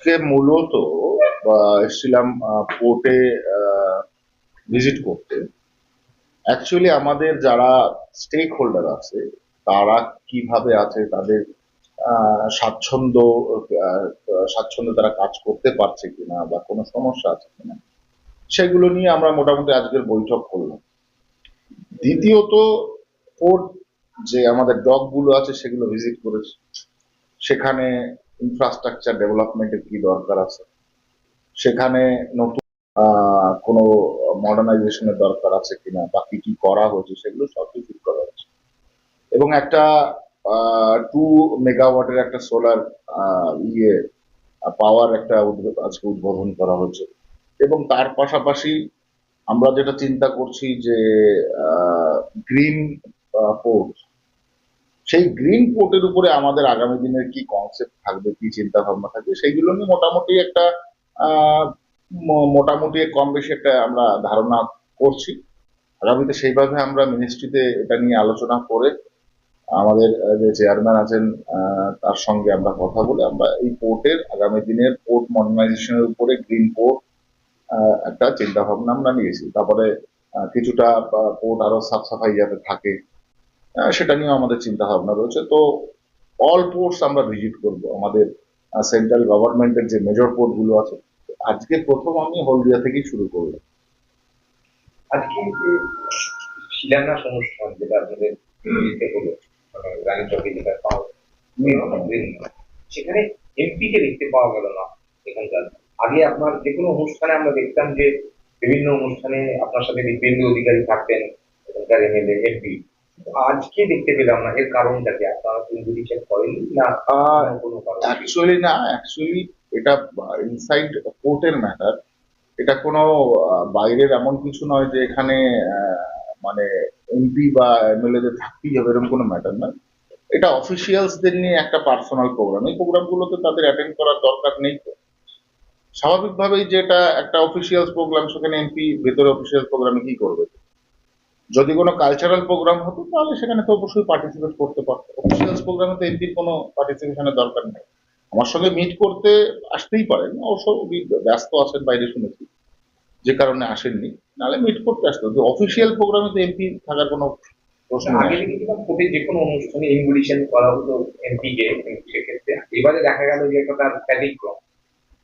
আজকে মূলত এসেছিলাম পোর্টে ভিজিট করতে। অ্যাকচুয়ালি আমাদের যারা স্টেক হোল্ডার আছে তারা কীভাবে আছে তাদের আহ, স্বাচ্ছন্দ্য তারা কাজ করতে পারছে কিনা বা কোনো সমস্যা আছে কিনা সেগুলো নিয়ে আমরা মোটামুটি আজকের বৈঠক করলাম। দ্বিতীয়ত পোর্ট যে আমাদের ডকগুলো আছে সেগুলো ভিজিট করেছি। সেখানে ইনফ্রাস্ট্রাকচার ডেভেলপমেন্টের কি দরকার আছে? সেখানে নতুন কোনো মডার্নাইজেশনের দরকার আছে কিনা বা কি কি করা হয়েছে সেগুলো সব ভিজিট করা হয়েছে এবং একটা টু মেগাওয়াটের একটা সোলার ইয়ে পাওয়ার একটা আজকে উদ্বোধন করা হয়েছে এবং তার পাশাপাশি আমরা যেটা চিন্তা করছি যে গ্রিন পোর্ট সেই গ্রিন পোর্টের উপরে আমাদের আগামী দিনের কি কনসেপ্ট থাকবে, কি চিন্তা ভাবনা থাকবে, সেইগুলো নিয়ে মোটামুটি একটা মোটামুটি কম বেশি একটা আমরা ধারণা করছি। আগামীতে সেইভাবে আমরা মিনিস্ট্রিতে এটা নিয়ে আলোচনা করে আমাদের যে চেয়ারম্যান আছেন তার সঙ্গে আমরা কথা বলে আমরা এই পোর্টের আগামী দিনের পোর্ট মডার্নাইজেশনের উপরে গ্রিন পোর্ট একটা চিন্তা ভাবনা আমরা নিয়েছি। তারপরে কিছুটা পোর্ট আরও সাফ সাফাই যাতে থাকে সেটা নিয়েও আমাদের চিন্তা ভাবনা রয়েছে। তো অল পোর্টস আমরা ভিজিট করব। আমাদের সেন্ট্রাল গভর্নমেন্টের যে মেজর পোর্টগুলো আছে আজকে প্রথম আমি হলদিয়া থেকেই শুরু করলাম আজকে যে শিলান্যাস অনুষ্ঠান যেটা আপনাদের হলো মানে যেটা পাওয়া সেখানে এমপি কে দেখতে পাওয়া গেল না এখানকার। আগে আপনার যে কোনো অনুষ্ঠানে আমরা দেখতাম যে বিভিন্ন অনুষ্ঠানে আপনার সাথে দিব্যেন্দু অধিকারী থাকতেন এখানকার এমএলএ এমপি। আজকে দেখতে পেলাম না এর কারণটা কি? আপনারা ইনভিটেশন করেননি? না আহ, অন্য কোনো কারণ। অ্যাকচুয়ালি না অ্যাকচুয়ালি এটা ইনসাইড কোর্টের ম্যাটার এটা কোনো বাইরের এমন কিছু নয় যে এখানে মানে এমপি বা এমএলএ দের থাকতেই হবে এরকম কোনো ম্যাটার নয়। এটা অফিসিয়ালসদের নিয়ে একটা পার্সোনাল প্রোগ্রাম এই প্রোগ্রামগুলোতে তাদের অ্যাটেন্ড করার দরকার নেই তো। স্বাভাবিকভাবেই যেটা একটা অফিসিয়ালস প্রোগ্রাম সেখানে এমপি ভেতরে অফিসিয়াল প্রোগ্রামে কি করবে? যদি কোনো কালচারাল প্রোগ্রাম হতো, তাহলে সেখানে তো অবশ্যই পার্টিসিপেট করতে পারতো। অফিসিয়ালস প্রোগ্রামে তো এমপির কোনো পার্টিসিপেশনের দরকার নেই। আমার সঙ্গে মিট করতে আসতেই পারেন, অবশ্য ব্যস্ত আছেন, বাইরে শুনেছি। যে কারণে আসেননি, নাহলে মিট করতে আসতো। অফিসিয়াল প্রোগ্রামে তো এমপি থাকার কোনো আগে যে কোনো অনুষ্ঠানে ইনভিটেশন করা হতো এমপি কে, সেক্ষেত্রে এবারে দেখা গেল যে একটা তার ব্যতিক্রম।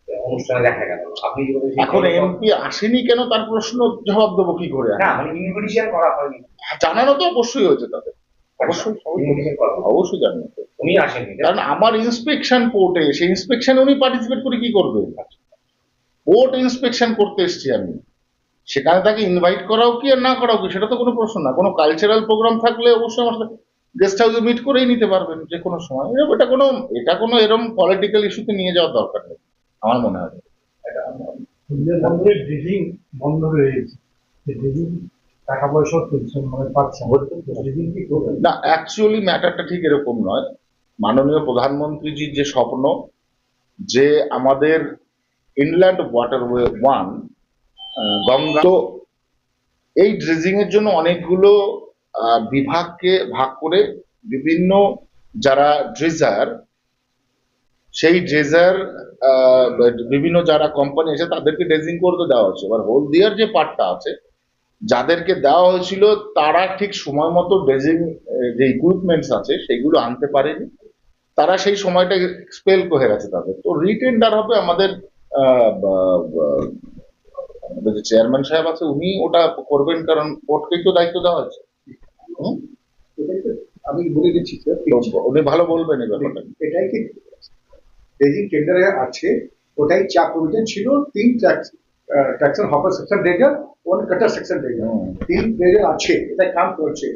অনুষ্ঠানে দেখা গেল। আপনি এখন এমপি আসেনি কেন? তার প্রশ্ন জবাব দেবো কি করে? না মানে ইনভিটেশন করা হয়নি। জানানো তো অবশ্যই হয়েছে তাদের। অবশ্যই। ইনভিটেশন অবশ্যই উনি আসেননি। কারণ আমার ইন্সপেকশন পোর্টে সেই ইন্সপেকশনে উনি পার্টিসিপেট করে কি করবে? পোর্ট ইন্সপেকশন করতে এসেছি আমি। সেখানে তাকে ইনভাইট করাও কি আর না করাও কি সেটা তো কোনো প্রশ্ন না। কোনো কালচারাল প্রোগ্রাম থাকলে অবশ্যই আমার সাথে গেস্ট হাউসে মিট করেই নিতে পারবেন যে কোনো সময়। এটা কোনো এটা কোনো এরকম পলিটিক্যাল ইস্যুতে নিয়ে যাওয়ার দরকার নেই। আমার মনে হয়। আমার- ড্রিলিং বন্ধ হয়ে গেছে টাকা তুলছেন মানে পাচ্ছেন করবেন না অ্যাকচুয়ালি ম্যাটারটা ঠিক এরকম নয়। মাননীয় প্রধানমন্ত্রীজির যে স্বপ্ন যে আমাদের ইনল্যান্ড ওয়াটারওয়ে ওয়ান গঙ্গা তো এই ড্রেজিং এর জন্য অনেকগুলো বিভাগকে ভাগ করে বিভিন্ন যারা ড্রেজার সেই ড্রেজার বিভিন্ন যারা কোম্পানি আছে তাদেরকে ড্রেজিং করতে দেওয়া হচ্ছে এবার হলদিয়ার যে পার্টটা আছে যাদেরকে দেওয়া হয়েছিল তারা ঠিক সময় মতো ড্রেজিং যে ইকুইপমেন্টস আছে সেগুলো আনতে পারেনি। তারা সেই সময়টা স্পেল করে গেছে তাদের। তো রিটেন্ডার হবে আমাদের যে চেয়ারম্যান সাহেব আছে উনি ওটা করবেন কারণ কোর্টকেই তো দায়িত্ব দেওয়া হয়েছে। আমি বলে দিচ্ছি স্যার উনি ভালো বলবেন এই ব্যাপারটা। এটাই কি রেজিং টেন্ডারে আছে ওটাই ছিল তিন tax ট্যাক্সন hopper section dredger one cutter section dredger তিন ড্রেজার আছে এটাই কাম করছে।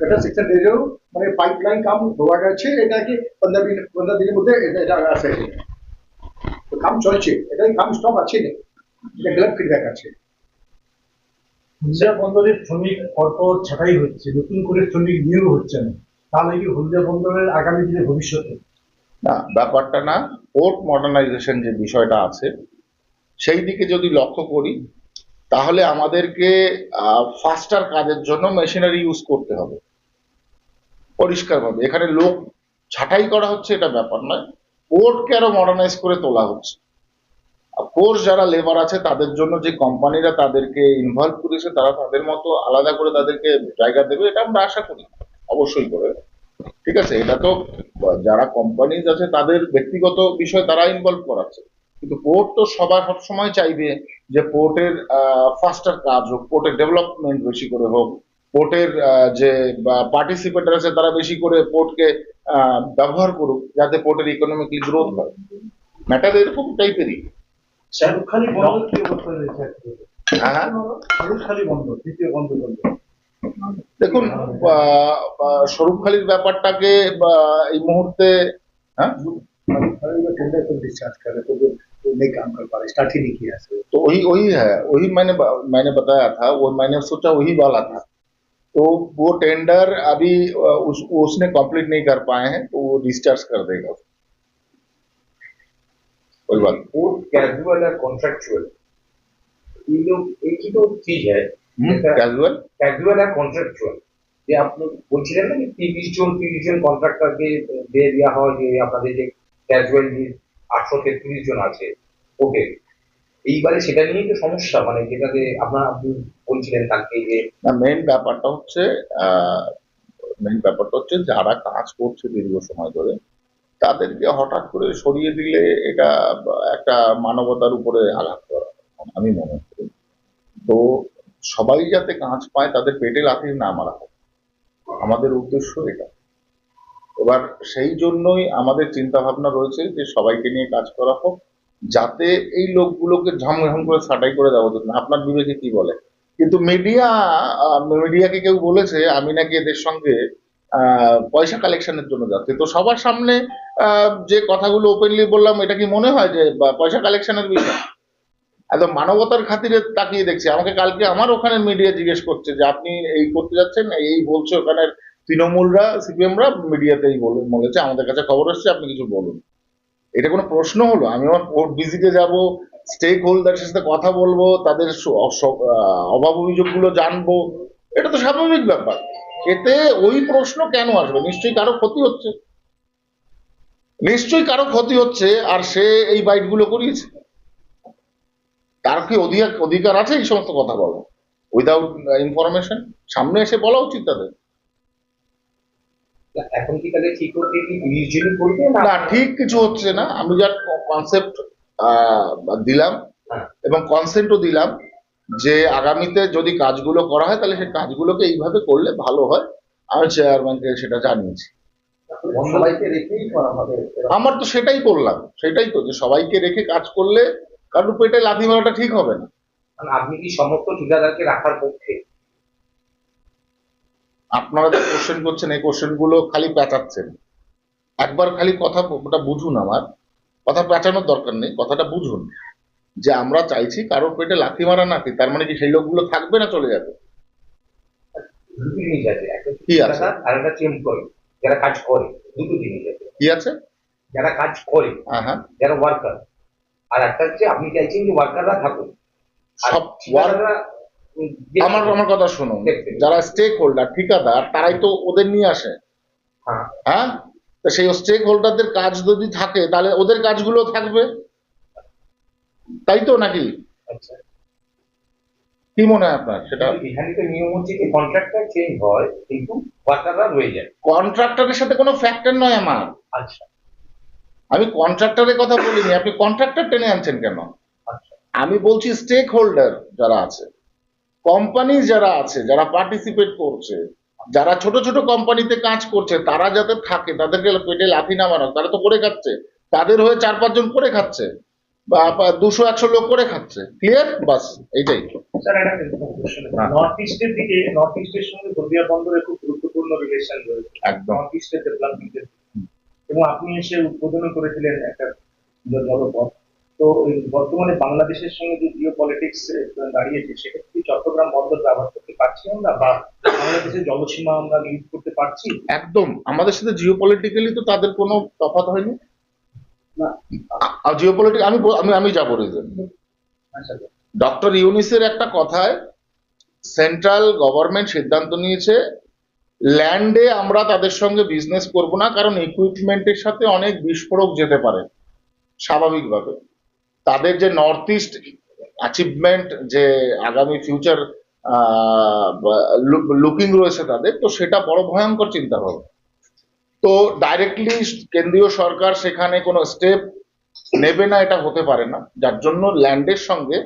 কাটার সেকশন ড্রেজারও মানে পাইপলাইন কাম হওয়া গেছে এটাকে পনেরো দিন পনেরো দিনের মধ্যে এটা এটা আসে। তো কাম চলছে এটাই কাম স্টপ আছে। না এটা গ্লাভ ফিডব্যাক আছে। হলদিয়া বন্দরের শ্রমিক অল্প ছাঁটাই হচ্ছে নতুন করে শ্রমিক নিয়োগ হচ্ছে না। তাহলে কি হলদিয়া বন্দরের আগামী দিনে ভবিষ্যতে? না, ব্যাপারটা না, পোর্ট মডার্নাইজেশন যে বিষয়টা আছে, সেই দিকে যদি লক্ষ্য করি, তাহলে আমাদেরকে ফাস্টার কাজের জন্য মেশিনারি ইউজ করতে হবে। পরিষ্কারভাবে, এখানে লোক ছাঁটাই করা হচ্ছে, এটা ব্যাপার নয়। পোর্টকে আরও মডার্নাইজ করে তোলা হচ্ছে। কোর্স যারা লেবার আছে, তাদের জন্য যে কোম্পানিরা তাদেরকে ইনভলভ করেছে, তারা তাদের মতো আলাদা করে তাদেরকে জায়গা দেবে, এটা আমরা আশা করি, অবশ্যই করে। ঠিক আছে এটা তো যারা কোম্পানিজ আছে তাদের ব্যক্তিগত বিষয় তারা ইনভলভ করাচ্ছে। কিন্তু পোর্ট তো সবার সবসময় চাইবে যে পোর্টের ফাস্টার কাজ হোক পোর্টের ডেভেলপমেন্ট বেশি করে হোক পোর্টের যে পার্টিসিপেটার আছে তারা বেশি করে পোর্টকে ব্যবহার করুক যাতে পোর্টের ইকোনমিক্যালি গ্রোথ হয়। ম্যাটার এরকম টাইপেরই বন্ধ কি অবস্থা রয়েছে আজকে? হ্যাঁ। শাহরুখালি বন্ধ দ্বিতীয় বন্ধ বন্ধ দেখুন স্বরূপখালির ব্যাপারটাকে বা এই মুহূর্তে হ্যাঁ अरे वो टेंडर को डिस्चार्ज कर रहे तो वो वो नहीं काम कर पा रहे स्टार्ट ही नहीं किया है तो वही वही है वही मैंने मैंने बताया था वो मैंने सोचा वही वाला था तो वो टेंडर अभी अ, उस उसने कंप्लीट नहीं कर पाए हैं तो वो डिस्चार्ज कर देगा कोई बात पोर्ट कैजुअल और कॉन्ट्रेक्चुअल ये लोग एक ही तो चीज है ক্যাজুয়াল ক্যাজুয়াল আর কন্ট্রাকচুয়াল যে আপনি বলছিলেন না যে তিরিশ জন তিরিশ জন কন্ট্রাক্টরকে দিয়ে দেওয়া হয় যে আপনাদের যে ক্যাজুয়াল যে আটশো তেত্রিশ জন আছে ওকে এইবারে সেটা নিয়ে তো সমস্যা মানে যেটাতে আপনার আপনি বলছিলেন তাকে যে মেন ব্যাপারটা হচ্ছে মেন ব্যাপারটা হচ্ছে যারা কাজ করছে দীর্ঘ সময় ধরে তাদেরকে হঠাৎ করে সরিয়ে দিলে এটা একটা মানবতার উপরে আঘাত করা আমি মনে করি। তো সবাই যাতে কাজ পায়, তাদের পেটে লাথি না মারা হয় আমাদের উদ্দেশ্য এটা। এবার সেই জন্যই আমাদের চিন্তা ভাবনা রয়েছে যে সবাইকে নিয়ে কাজ করা হোক, যাতে এই লোকগুলোকে ঝমঝম করে ছাঁটাই করে দেওয়া উচিত। না আপনার বিবেকে কি বলে? কিন্তু মিডিয়া মিডিয়াকে কেউ বলেছে, আমি নাকি এদের সঙ্গে পয়সা কালেকশনের জন্য যাচ্ছি। তো সবার সামনে যে কথাগুলো ওপেনলি বললাম, এটা কি মনে হয় যে পয়সা কালেকশনের বিষয়? একদম মানবতার খাতিরে তাকিয়ে দেখছি। আমাকে কালকে আমার ওখানে মিডিয়া জিজ্ঞেস করছে যে, আপনি এই করতে যাচ্ছেন? এই বলছে ওখানের তৃণমূলরা, সিপিএমরা মিডিয়াতেই বলে বলেছে আমাদের কাছে খবর এসছে, আপনি কিছু বলুন। এটা কোনো প্রশ্ন হলো? আমি আমার কোর্ট ভিজিটে যাব স্টেক হোল্ডারের সাথে কথা বলব, তাদের অভাব অভিযোগগুলো জানব। এটা তো স্বাভাবিক ব্যাপার। এতে ওই প্রশ্ন কেন আসবে? নিশ্চয়ই কারও ক্ষতি হচ্ছে। নিশ্চয়ই কারও ক্ষতি হচ্ছে, আর সে এই বাইটগুলো করিয়েছে। তার কি অধিকার অধিকার আছে এই সমস্ত কথা বলা উইদাউট ইনফরমেশন সামনে এসে বলা উচিত তাদের। এখন কি তাহলে ঠিক করবে না ঠিক কিছু হচ্ছে না। আমি যা কনসেপ্ট দিলাম হ্যাঁ। এবং কনসেন্টও দিলাম যে আগামীতে যদি কাজগুলো করা হয় তাহলে সেই কাজগুলোকে এইভাবে করলে ভালো হয়। আমি চেয়ারম্যানকে সেটা জানিয়েছি। সবাইকে রেখেই করা হবে? আমার তো সেটাই বললাম সেটাই তো যে সবাইকে রেখে কাজ করলে কারণ পেটে লাথি মারাটা ঠিক হবে না। আপনি কি সমস্ত ঠিকাদারকে রাখার পক্ষে? আপনারা যে কোশ্চেন করছেন এই কোশ্চেনগুলো খালি পেঁচাচ্ছেন। একবার খালি কথা ওটা বুঝুন আমার। কথা পেঁচানোর দরকার নেই কথাটা বুঝুন। যে আমরা চাইছি কারোর পেটে লাথি মারা নাকি তার মানে কি সেই লোকগুলো থাকবে না চলে যাবে? কি আছে? আর একটা এমপ্লয়ি যারা কাজ করে দুটো জিনিস আছে। কি আছে? যারা কাজ করে হ্যাঁ হ্যাঁ। যারা ওয়ার্কার আর একটা হচ্ছে আপনি চাইছেন যে ওয়ার্কাররা থাকুক। সব আমার আমার কথা শুনুন। যারা স্টেক হোল্ডার ঠিকাদার তারাই তো ওদের নিয়ে আসে। হ্যাঁ। হ্যাঁ? তা সেই স্টেক হোল্ডারদের কাজ যদি থাকে তাহলে ওদের কাজগুলো থাকবে। তাই তো নাকি? আচ্ছা। কি মনে হয় আপনার সেটা? এখানে তো নিয়ম হচ্ছে যে কন্ট্রাক্টটা চেঞ্জ হয় কিন্তু ওয়ার্কাররা রয়ে যায়। কন্ট্রাক্টরের সাথে কোনো ফ্যাক্টর নয় আমার। আচ্ছা। আমি কন্ট্রাক্টরের কথা বলিনি আপনি কন্ট্রাক্টর টেনে আনছেন কেন? আচ্ছা। আমি বলছি স্টেক হোল্ডার যারা আছে কোম্পানি যারা আছে যারা পার্টিসিপেট করছে যারা ছোট ছোট কোম্পানিতে কাজ করছে তারা যাতে থাকে তাদেরকে পেটে লাথি নামানো তারা তো করে খাচ্ছে তাদের হয়ে চার পাঁচজন করে খাচ্ছে বা দুশো একশো লোক করে খাচ্ছে ক্লিয়ার বাস এইটাই। হ্যাঁ। নর্থ ইস্টের দিকে নর্থ ইস্টের সঙ্গে বন্দরের খুব গুরুত্বপূর্ণ রিলেশন রয়েছে। একদম। নর্থ ইস্টের ডেভেলপমেন্টের এবং আপনি এসে উদ্বোধন করেছিলেন একটা জলপথ তো বর্তমানে বাংলাদেশের সঙ্গে যে জিও পলিটিক্স দাঁড়িয়েছে সেক্ষেত্রে কি চট্টগ্রাম বন্দর ব্যবহার করতে পারছি আমরা বা বাংলাদেশের জলসীমা আমরা লিড করতে পারছি? একদম। আমাদের সাথে জিও পলিটিক্যালি তো তাদের কোনো তফাৎ হয়নি? না। জিও পলিটিক আমি আমি আমি যাব রিজন আচ্ছা। ডক্টর ইউনিসের একটা কথায় সেন্ট্রাল গভর্নমেন্ট সিদ্ধান্ত নিয়েছে ল্যান্ডে আমরা তাদের সঙ্গে বিজনেস করব না, কারণ ইকুইপমেন্টের সাথে অনেক বিস্ফোরক যেতে পারে, স্বাভাবিকভাবে। তাদের যে নর্থ ইস্ট অ্যাচিভমেন্ট যে আগামী ফিউচার লুকিং রয়েছে তাদের, তো সেটা বড় ভয়ঙ্কর চিন্তা ভাবনা তো ডাইরেক্টলি কেন্দ্রীয় সরকার সেখানে কোনো স্টেপ নেবে না, এটা হতে পারে না। যার জন্য ল্যান্ডের সঙ্গে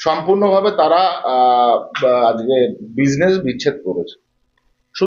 সম্পূর্ণভাবে তারা আজকে বিজনেস বিচ্ছেদ করেছে।